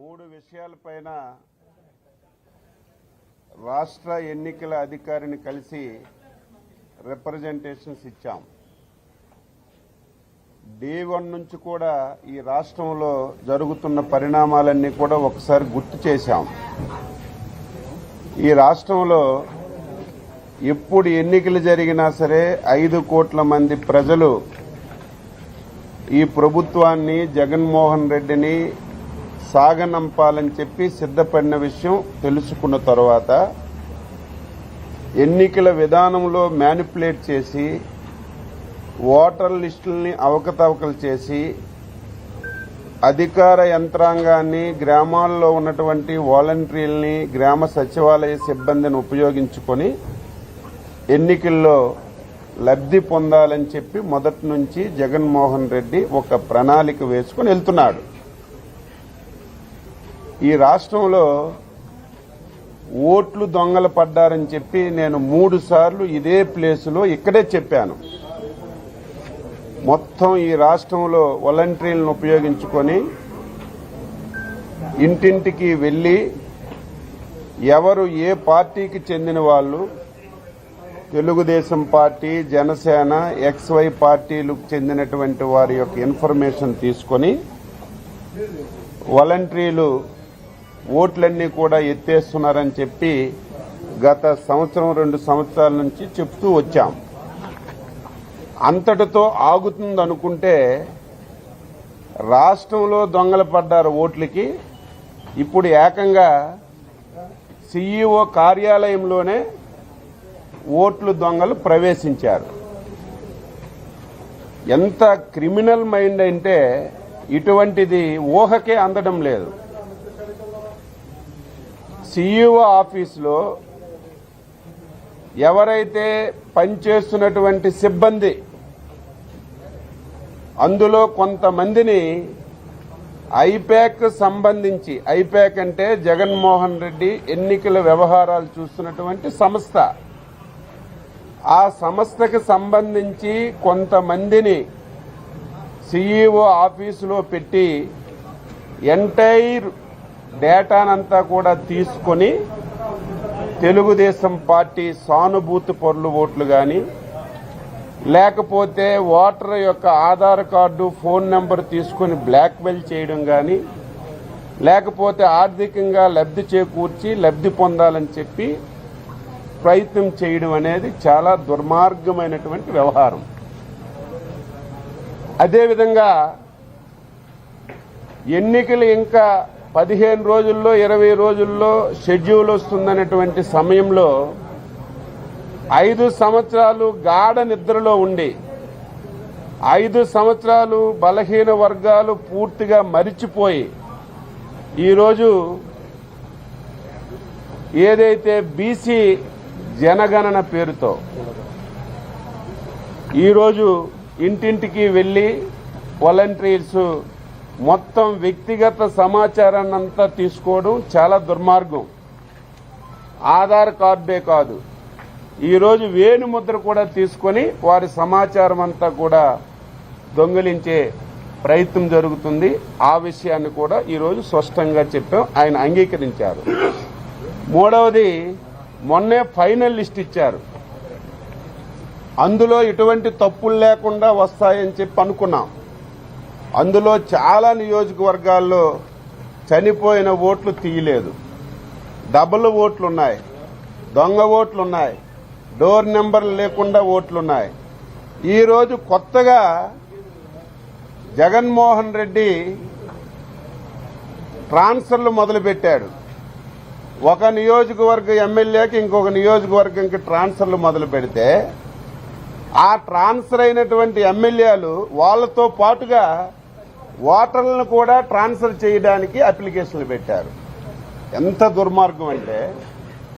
మూడు విషయాలపైన రాష్ట్ర ఎన్నికల అధికారిని కలిసి రిప్రజెంటేషన్స్ ఇచ్చాం. డే వన్ నుంచి కూడా ఈ రాష్ట్రంలో జరుగుతున్న పరిణామాలన్నీ కూడా ఒకసారి గుర్తు చేశాం. ఈ రాష్ట్రంలో ఎప్పుడు ఎన్నికలు జరిగినా సరే ఐదు కోట్ల మంది ప్రజలు ఈ ప్రభుత్వాన్ని జగన్మోహన్ రెడ్డిని సాగనంపాలని చెప్పి సిద్ధపడిన విషయం తెలుసుకున్న తర్వాత ఎన్నికల విధానంలో మ్యానిపులేట్ చేసి ఓటర్ లిస్టుల్ని అవకతవకలు చేసి అధికార యంత్రాంగాన్ని గ్రామాల్లో ఉన్నటువంటి వాలంటీర్లని గ్రామ సచివాలయ సిబ్బందిని ఉపయోగించుకొని ఎన్నికల్లో లబ్ధి పొందాలని చెప్పి మొదటి నుంచి జగన్మోహన్ రెడ్డి ఒక ప్రణాళిక వేసుకుని వెళ్తున్నాడు. ఈ రాష్ట్రంలో ఓట్లు దొంగలు పడ్డారని చెప్పి నేను మూడు సార్లు ఇదే ప్లేసులో ఇక్కడే చెప్పాను. మొత్తం ఈ రాష్ట్రంలో వాలంటీర్లను ఉపయోగించుకొని ఇంటింటికి వెళ్ళి ఎవరు ఏ పార్టీకి చెందిన వాళ్ళు తెలుగుదేశం పార్టీ జనసేన ఎక్స్వై పార్టీలకు చెందినటువంటి వారి యొక్క ఇన్ఫర్మేషన్ తీసుకొని వాలంటీర్లు ఓట్లన్నీ కూడా ఎత్తేస్తున్నారని చెప్పి గత సంవత్సరం రెండు సంవత్సరాల నుంచి చెప్తూ వచ్చాం. అంతటితో ఆగుతుంది అనుకుంటే రాష్ట్రంలో దొంగలు పడ్డారు ఓట్లకి. ఇప్పుడు ఏకంగా సీఈఓ కార్యాలయంలోనే ఓట్లు దొంగలు ప్రవేశించారు. ఎంత క్రిమినల్ మైండ్ అంటే ఇటువంటిది ఊహకే అందడం లేదు. సీఈఓ ఆఫీసులో ఎవరైతే పనిచేస్తున్నటువంటి సిబ్బంది అందులో కొంతమందిని ఐపాక్ సంబంధించి ఐపాక్ అంటే జగన్మోహన్ రెడ్డి ఎన్నికల వ్యవహారాలు చూస్తున్నటువంటి సంస్థ. ఆ సంస్థకి సంబంధించి కొంతమందిని సీఈఓ ఆఫీసులో పెట్టి ఎంటైర్ డేటానంతా కూడా తీసుకొని తెలుగుదేశం పార్టీ సానుభూతి పరులు ఓట్లు కానీ లేకపోతే ఓటర్ యొక్క ఆధార్ కార్డు ఫోన్ నెంబర్ తీసుకొని బ్లాక్మెయిల్ చేయడం కానీ లేకపోతే ఆర్థికంగా లబ్ధి చేకూర్చి లబ్ధి పొందాలని చెప్పి ప్రయత్నం చేయడం అనేది చాలా దుర్మార్గమైనటువంటి వ్యవహారం. అదేవిధంగా ఎన్నికలు ఇంకా పదిహేను రోజుల్లో ఇరవై రోజుల్లో షెడ్యూల్ వస్తుందనేటువంటి సమయంలో ఐదు సంవత్సరాలు గాఢ నిద్రలో ఉండి ఐదు సంవత్సరాలు బలహీన వర్గాలు పూర్తిగా మరిచిపోయి ఈరోజు ఏదైతే బీసీ జనగణన పేరుతో ఈరోజు ఇంటింటికి వెళ్ళి వాలంటీర్స్ మొత్తం వ్యక్తిగత సమాచారాన్ని అంతా తీసుకోవడం చాలా దుర్మార్గం. ఆధార్ కార్డే కాదు. ఈరోజు వేణుముద్ర కూడా తీసుకొని వారి సమాచారం అంతా కూడా దొంగిలించే ప్రయత్నం జరుగుతుంది. ఆ విషయాన్ని కూడా ఈరోజు స్పష్టంగా చెప్పాం. ఆయన అంగీకరించారు. మూడవది మొన్నే ఫైనల్ లిస్ట్ ఇచ్చారు. అందులో ఎటువంటి తప్పులు లేకుండా వస్తాయని చెప్పి అనుకున్నాం. అందులో చాలా నియోజకవర్గాల్లో చనిపోయిన ఓట్లు తీయలేదు. డబుల్ ఓట్లున్నాయి. దొంగ ఓట్లున్నాయి. డోర్ నెంబర్లు లేకుండా ఓట్లున్నాయి. ఈరోజు కొత్తగా జగన్మోహన్ రెడ్డి ట్రాన్స్ఫర్లు మొదలుపెట్టాడు. ఒక నియోజకవర్గ ఎమ్మెల్యేకి ఇంకొక నియోజకవర్గంకి ట్రాన్స్ఫర్లు మొదలు పెడితే ఆ ట్రాన్స్ఫర్ అయినటువంటి ఎమ్మెల్యేలు వాళ్ళతో పాటుగా ఓటర్లను కూడా ట్రాన్స్ఫర్ చేయడానికి అప్లికేషన్లు పెట్టారు. ఎంత దుర్మార్గం అంటే